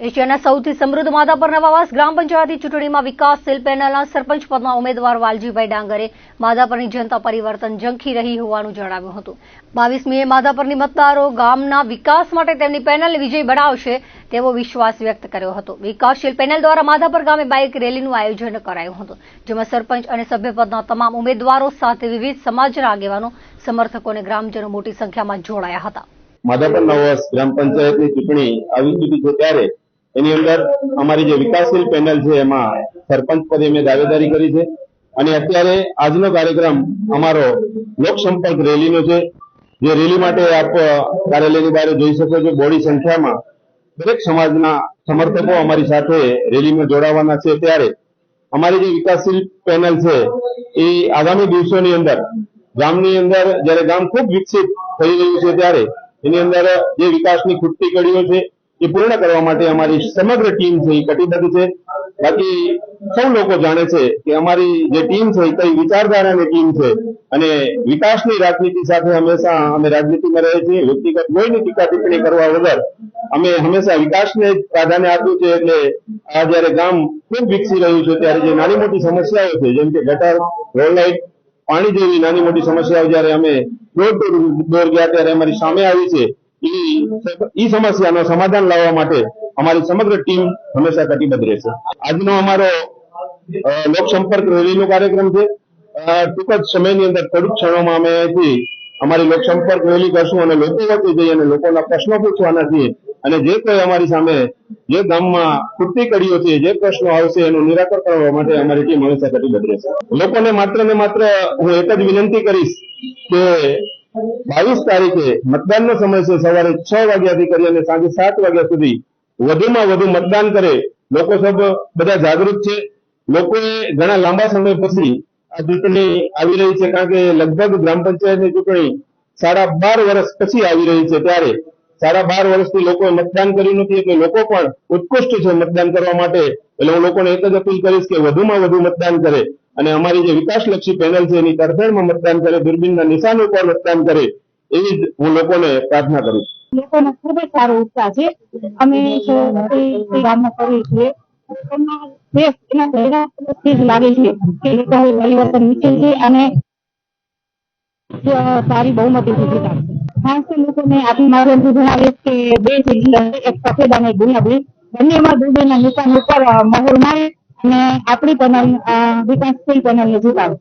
એશિયાના સૌથી સમૃદ્ધ માધાપર નવાવાસ ગ્રામ પંચાયતની ચૂંટણીમાં વિકાસશીલ પેનલના સરપંચ પદના ઉમેદવાર વાલજીભાઈ ડાંગરે માધાપરની જનતા પરિવર્તન ઝંખી રહી હોવાનું જણાવ્યું હતું. બાવીસમીએ માધાપરની મતદારો ગામના વિકાસ માટે તેમની પેનલ વિજય બનાવશે તેવો વિશ્વાસ વ્યક્ત કર્યો હતો. વિકાસશીલ પેનલ દ્વારા માધાપર ગામે બાઇક રેલીનું આયોજન કરાયું હતું, જેમાં સરપંચ અને સભ્યપદના તમામ ઉમેદવારો સાથે વિવિધ સમાજના આગેવાનો સમર્થકોને ગ્રામજનો મોટી સંખ્યામાં જોડાયા હતા. માધાપર નવસ ગ્રામ પંચાયતની ચૂંટણી આવી ચૂકી છે ત્યારે એની અંદર અમારી જે વિકાસશીલ પેનલ છે, એમાં સરપંચ પદે મેં દાવેદારી કરી છે. અને અત્યારે આજનો કાર્યક્રમ અમારો લોકસંપર્ક રેલીનો છે. જે રેલી માટે આપ કાર્યાલયની બહાર જોઈ શકો છો, બોડી સંખ્યામાં દરેક સમાજના સમર્થકો અમારી સાથે રેલીમાં જોડાવાના છે. ત્યારે અમારી જે વિકાસશીલ પેનલ છે, એ આગામી દિવસોની અંદર, ગામની અંદર, જ્યારે ગામ ખૂબ વિકસિત થઈ રહ્યું છે, ત્યારે એની અંદર જે વિકાસની ખૂટતી કડીઓ છે એ પૂર્ણ કરવા માટે અમારી સમગ્ર ટીમ છે, એ કટિબદ્ધ છે. બાકી સૌ લોકો જાણે છે કે અમારી જે ટીમ છે કઈ વિચારધારાની ટીમ છે. અને વિકાસની રાજનીતિ સાથે હંમેશા અમે રાજનીતિમાં રહીએ છીએ. વ્યક્તિગત કોઈની ટીકા ટિપ્પણી કરવા વગર અમે હંમેશા વિકાસને પ્રાધાન્ય આપ્યું છે એટલે આ જયારે ગામ ખૂબ વિકસી રહ્યું છે, ત્યારે જે નાની મોટી સમસ્યાઓ છે, જેમ કે ગટર રોડ લાઇટ પાણી જેવી નાની મોટી સમસ્યાઓ જયારે અમે ડોર ટુ ડોર ગયા, ત્યારે અમારી સામે આવી છે. ઈ સમસ્યાનો સમાધાન લાવવા માટે અમારી સમગ્ર ટીમ હંમેશા કટિબદ્ધ રહેશે. આજનો અમારો લોકસંપર્ક રેલીનો કાર્યક્રમ છે. ટૂંક જ સમયની અંદર થોડીક ક્ષણોમાં અમે અહીંથી અમારી લોકસંપર્ક રેલી કરશું અને લોકો વચ્ચે જઈ અને લોકોના પ્રશ્નો પૂછવાના છીએ અને જે કોઈ અમારી સામે, જે ગામમાં ખૂટતી કડીઓ છે, જે પ્રશ્નો આવશે એનું નિરાકરણ કરવા માટે અમારી ટીમ હંમેશા કટિબદ્ધ રહેશે. લોકોને માત્ર ને માત્ર હું એક જ વિનંતી કરીશ કે બાવીસ તારીખે મતદાનનો સમય છે. સવારે છ વાગ્યાથી કરી અને સાંજે સાત વાગ્યા સુધી વધુમાં વધુ મતદાન કરે. લોકો સબ બધા જાગૃત છે. લોકોએ ઘણા લાંબા સમય પછી આ ચૂંટણી આવી રહી છે. કારણ કે લગભગ ગ્રામ પંચાયતની ચૂંટણી સાડા બાર વર્ષ પછી આવી રહી છે. ત્યારે સાડા બાર વર્ષથી લોકોએ મતદાન કર્યું નથી. એટલે લોકો પણ ઉત્કૃષ્ટ છે મતદાન કરવા માટે. એટલે હું લોકોને એક જ અપીલ કરીશ કે વધુમાં વધુ મતદાન કરે. અને અમારી જે વિકાસલક્ષી પેનલ છે, એની તરફેણમાં મતદાન કરે, દૂરબીનના નિશાન ઉપર મતદાન કરે, એવી જ હું લોકોને પ્રાર્થના કરીશ લોકોનો ખૂબ જ સારો ઉત્સાહ છે. અમે ગામમાં કરીએ છીએ. સારી ખાસ લોકોને આપણી માધ્યમથી બે એક સફેદ અને ગુલાબી મહોર મારે. અને આપણી પેનલ વિકાસશીલ પેનલને જીતાડશે